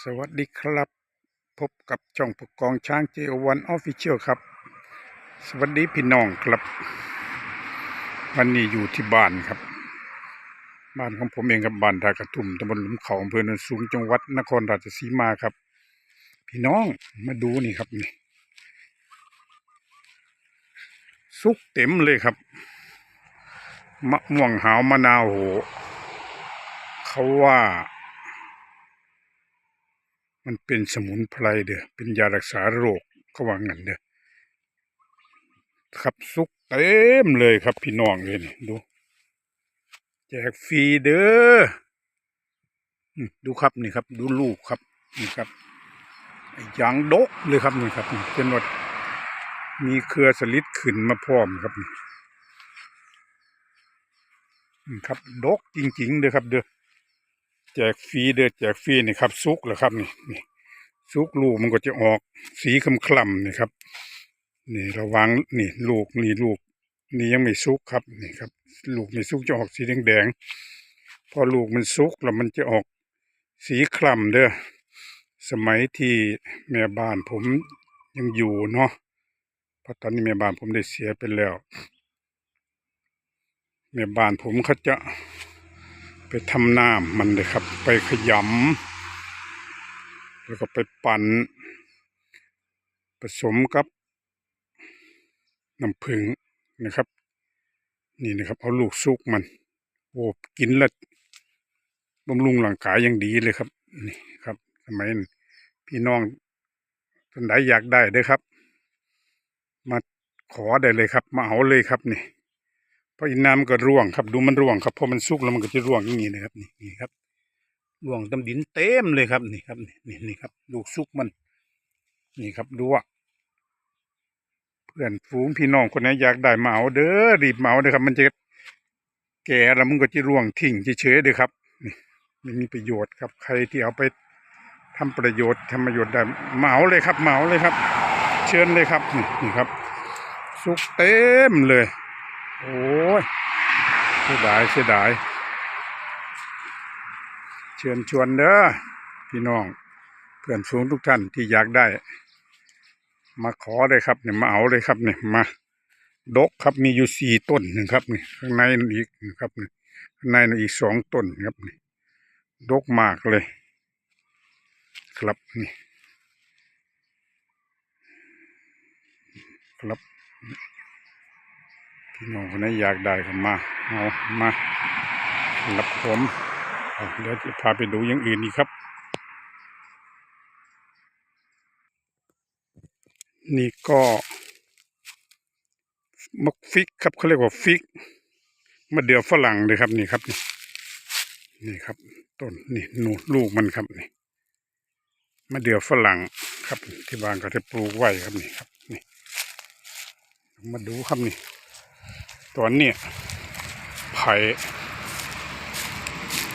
สวัสดีครับ พบกับช่องปกกองช้างเจวันออฟฟิเชียลครับ สวัสดีพี่น้องครับ วันนี้อยู่ที่บ้านครับ บ้านของผมเองครับบ้านทากระทุ่มตำบลหลุมเขาอำเภอโนนสูงจังหวัดนครราชสีมาครับ พี่น้องมาดูนี่ครับนี่ซุกเต็มเลยครับมะม่วงหาวมะนาวโหเขาว่า มันเป็นสมุนไพรเด้อเป็นยารักษาโรคเขาว่างั้นเด้อครับซุกเต็มเลยครับพี่น้องเลยนี่ดู แจกฟรีเด้อดูครับนี่ครับ ดูลูกครับนี่ครับอ้ยางดกเลยครับนี่ครับเป็นว่ามีเครือสลิดขึ้นมาพร้อมครับนี่นี่ครับดกจริงๆเด้อครับเด้อ แจกฟรีเด้อแจกฟรีนี่ครับซุกเหรอครับนี่นี่ซุกลูกมันก็จะออกสีคล้ำนี่ครับ นี่ระวังนี่ลูกนี่ลูก นี่ยังไม่ซุกครับนี่ครับ ลูกไม่ซุกจะออกสีแดงๆพอลูกมันซุกแล้วมันจะออกสีคล้ำเด้อสมัยที่แม่บ้านผมยังอยู่เนาะเพราะตอนนี้แม่บ้านผมได้เสียไปแล้วแม่บ้านผมเขาจะ ไปทำน้ำมันเลยครับ ไปขยำแล้วก็ไปปั่นผสมกับน้ำผึ้งนะครับ นี่นะครับ เอาลูกซุกมันโอ้กินแล้วบำรุงร่างกายอย่างดีเลยครับนี่ครับสมัยพี่น้องท่านใดอยากได้เด้อครับ มาขอได้เลยครับ มาเอาเลยครับนี่ พราะอินน้ำมันก็ร่วงครับ ดูมันร่วงครับพอมันสุกแล้วมันก็จะร่วงอย่างนี้นะครับนี่นี่ครับร่วงตำดินเต็มเลยครับนี่ครับนี่นี่ครับลูกสุกมัน นี่ครับดูว่าเพื่อนฝูงพี่น้องคนไหนอยากได้มาเอาเด้อรีบมาเอาเด้อครับ มันจะแก่แล้วมันก็จะร่วงทิ้งเฉยๆเด้อครับนี่ไม่มีประโยชน์ครับ ใครที่เอาไปทำประโยชน์ทำประโยชน์ได้มาเอาเลยครับมาเอาเลยครับ เชิญเลยครับนี่นี่ครับ สุกเต็มเลย โอ้ยเสียดายเสียดาย เชิญชวนเด้อพี่น้องเพื่อนฝูงทุกท่านที่อยากได้ มาขอเลยครับเนี่ยมาเอาเลยครับเนี่ยมาดกครับมีอยู่สี่ต้นนะครับนี่ข้างในนั่นอีกนะครับนี่ข้างในนั่นอีกสองต้นครับนี่ดกมากเลย ครับนี่ครับ พี่น้องคนไหนอยากได้ก็มาเอามารับผมเเดี๋ยวจะพาไปดูอย่างอื่นอีกครับ นี่ก็มักฟิกครับเขาเรียกว่าฟิกมะเดื่อฝรั่งเลยครับนี่ครับนี่นี่ครับ ต้นนี่หนูลูกมันครับนี่มะเดื่อฝรั่งครับ ที่บ้านก็จะปลูกไว้ครับนี่ครับนี่ มาดูครับนี่ ตอนนี้ไผ่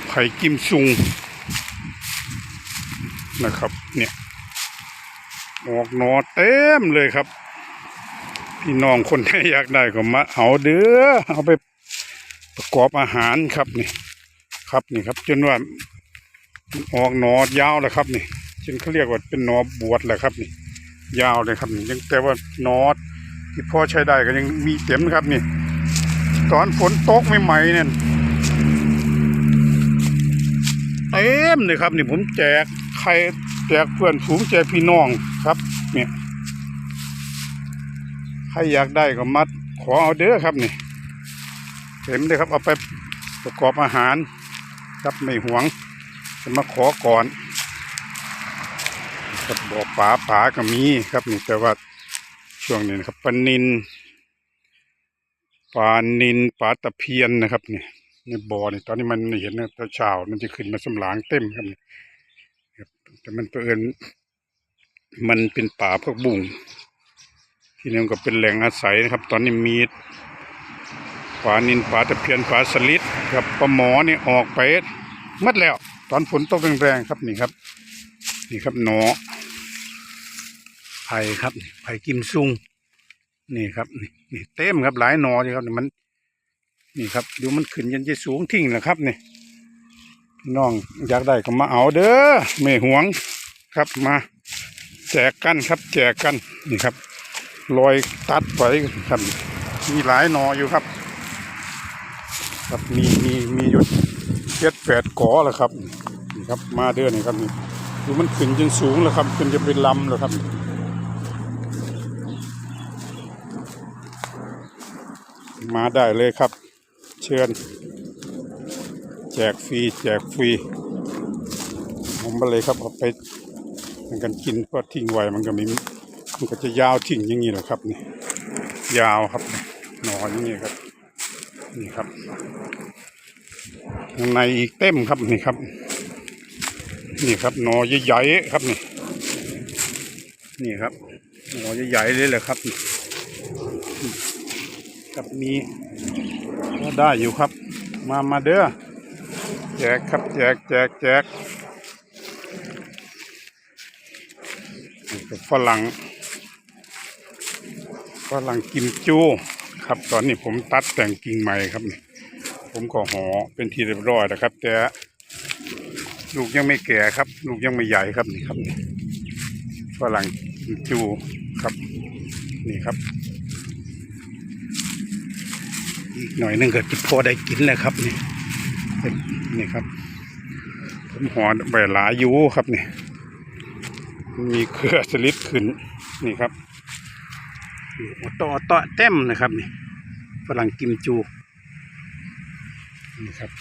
ไผ่กิมซุงนะครับ เนี่ยออกหนอเต็มเลยครับ พี่น้องคนที่อยากได้ก็มาเอาเด้อเอาไปประกอบอาหารครับนี่ ครับนี่ครับ จนว่าออกหนอยาวแล้วครับนี่จนเขาเรียกว่าเป็นหนอบวชแหละครับนี่ ยาวเลยครับยังแต่ว่าหนอที่พ่อใช้ได้ก็ยังมีเต็มนะครับนี่ ตอนฝนตกใหม่ๆเนี่ยเต็มเลยครับ นี่ผมแจกใครแจกเพื่อนฝูงแจกพี่น้องครับ เนี่ยใครอยากได้ก็มัดขอเอาเด้อครับนี่เต็มเลยครับเอาไปประกอบอาหาร ครับไม่หวงจะมาขอก่อนครับบอกป๋าป๋าก็มีครับนี่แต่ว่าช่วงนี้นะครับปนิน ปลานินปลาตะเพียนนะครับเนี่ยในบ่อเนี่ยตอนนี้มันเห็นนะตอนเช้ามันจะขึ้นมาสำลางเต็มครับแต่มันเผอิญมันเป็นป่าพวกบุ้งที่นี่ก็เป็นแหล่งอาศัยนะครับ ตอนนี้มีปลานินปลาตะเพียนปลาสลิดครับปลาหมอนี่ออกไปมัดแล้ว ตอนฝนตกแรงๆครับนี่ครับ นี่ครับหนอไผ่ครับไผ่กิมซุง นี่ครับนี่เต็มครับหลายหนอเลยครับนี่มัน นี่ครับดูมันขึ้นยันจะสูงทิ้งนะครับนี่น้องอยากได้ก็มาเอาเด้อไม่หวงครับมา แจกกันครับ แจกกันนี่ครับรอยตัดไว้ครับ มีหลายหนออยู่ครับ ครับมีมีมีอยู่เจ็ดแปดกอแล้วครับนี่ครับ มาเด้อนี่ครับนี่ดูมันขึ้นจนสูงแล้วครับขึ้นจะเป็นลำแล้วครับ มาได้เลยครับ เชิญ แจกฟรีแจกฟรีผมไปเลยครับเอาไปมันกันกินก็ทิ้งไว้มันก็มีมันก็จะยาวทิ้งอย่างนี้แหละครับนี่ยาวครับหนอนอย่างนี้ครับ นี่ครับข้างในอีกเต็มครับนี่ครับ นี่ครับหนอใหญ่ๆครับนี่ นี่ครับหนอใหญ่ๆเลยแหละครับนี่ครับ มีก็ได้อยู่ครับ มามาเด้อแจกครับแจกแจกแจกฝรั่งฝรั่งกิมจูครับ ตอนนี้ผมตัดแต่งกิ่งใหม่ครับ ผมก็ห่อเป็นทีเรียบร้อยนะครับ แต่ลูกยังไม่แก่ครับ ลูกยังไม่ใหญ่ครับนี่ครับฝรั่งกิมจูครับ นี่ครับ อีกหน่อยนึงก็จะพอได้กินแล้วครับนี่นี่ครับ ผมห่อใบหลายยูครับนี่มีเครือสลิดขึ้นนี่ครับต่อต่อเต็มนะครับนี่ฝรั่งกิมจูนี่ครับ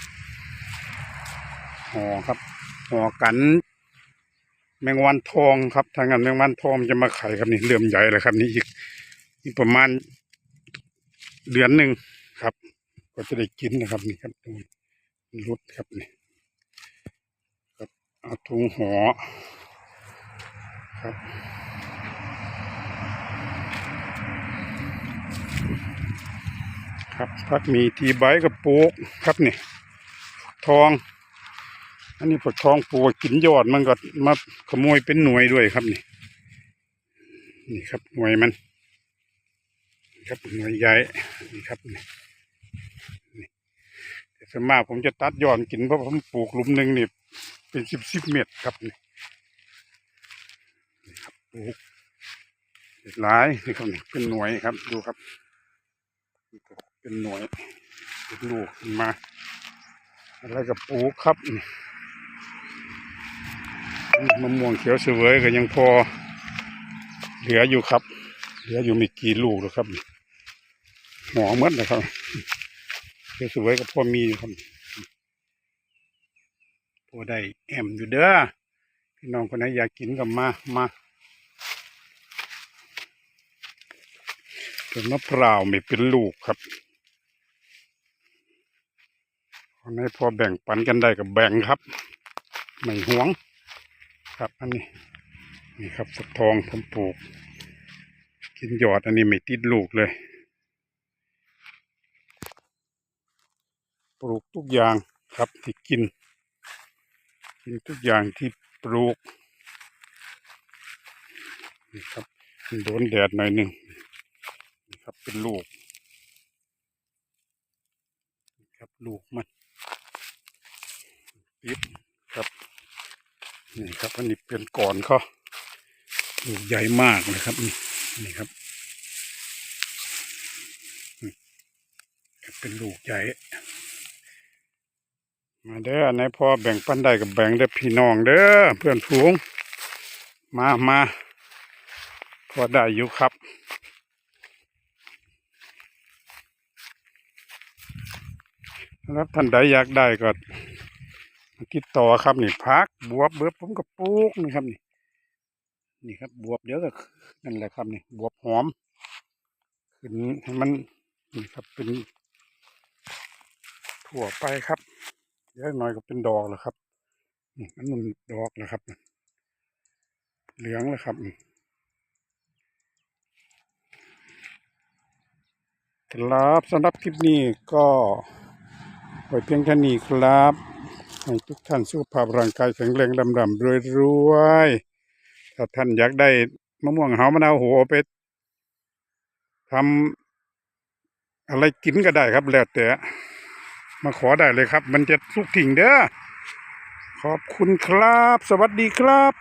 ห่อครับห่อกันแมงวันทองครับทางนั้นแมงวันทองมันจะมาไข่ครับนี่เลื่อมใหญ่เลยครับนี่อีกอีกประมาณเดือนหนึ่ง ก็จะได้กินนะครับนี่ครับรุดครับนี่ครับเอาถุงห่อครับครับพักมีทีใบกับปูกครับนี่ทอง อันนี้ผักทองปูกินยอดมันก็มาขโมยเป็นหน่วยด้วยครับนี่นี่ครับหน่วยมัน ครับหน่วยใหญ่นี่ครับนี่ ส่วนมากผมจะตัดยอดกินเพราะผมปลูกหลุมหนึ่งนี่เป็นสิบสิบเมตรครับนี่ครับปลูกหลายนี่ครับเป็นหน่วยครับดูครับ เป็นหน่วยเป็นลูกขึ้นมาอะไรกับปลูกครับมะม่วงเขียวเสวยก็ยังพอ เหลืออยู่ครับ เหลืออยู่ไม่กี่ลูกแล้วครับหอมหมดนะครับ สวยๆก็พอมีอยู่ครับพอได้แอมอยู่เด้อพี่น้องคนไหนอยากกินก็มามาเป็นมะพร้าวไม่เป็นลูกครับคนไหนพอแบ่งปันกันได้ก็แบ่งครับ ไม่หวง ครับ อันนี้ นี่ครับสักทองผมปลูก กินยอดอันนี้ไม่ติดลูกเลย ปลูกทุกอย่างครับที่กิน กินทุกอย่างที่ปลูกนี่ครับโดนแดดหน่อยหนึ่งนี่ครับเป็นลูกนี่ครับลูกมันปิดครับนี่ครับอันนี้เป็นก่อนเขาลูกใหญ่มากเลยครับนี่นี่ครับเป็นลูกใหญ่ มาเด้อไหนพอแบ่งปันได้กับแบ่งเด้อพี่น้องเด้อเพื่อนฝูง มามาพอได้อยู่ครับแล้วท่านใดอยากได้ก็ติดต่อครับนี่พักบวบเบิบผมก็ปลูกนี่ครับนี่นี่ครับบวบเดี๋ยวก็นั่นแหละครับนี่บวบหอมขึ้นให้มันนี่ครับเป็นถั่วไปครับ เดี๋ยวหน่อยก็เป็นดอกแล้วครับอันนั้นดอกแล้วครับ เหลืองแล้วครับครับสำหรับคลิปนี้ก็ไว้เพียงแค่นี้ครับ ให้ทุกท่านสุขภาพร่างกายแข็งแรงดำดำรวยรวยถ้าท่านอยากได้มะม่วงหาวมะนาวหเอาไปทำอะไรกินก็ได้ครับแล้วแต่ มาขอได้เลยครับ มันจะสุกถิ่งเด้อขอบคุณครับ สวัสดีครับ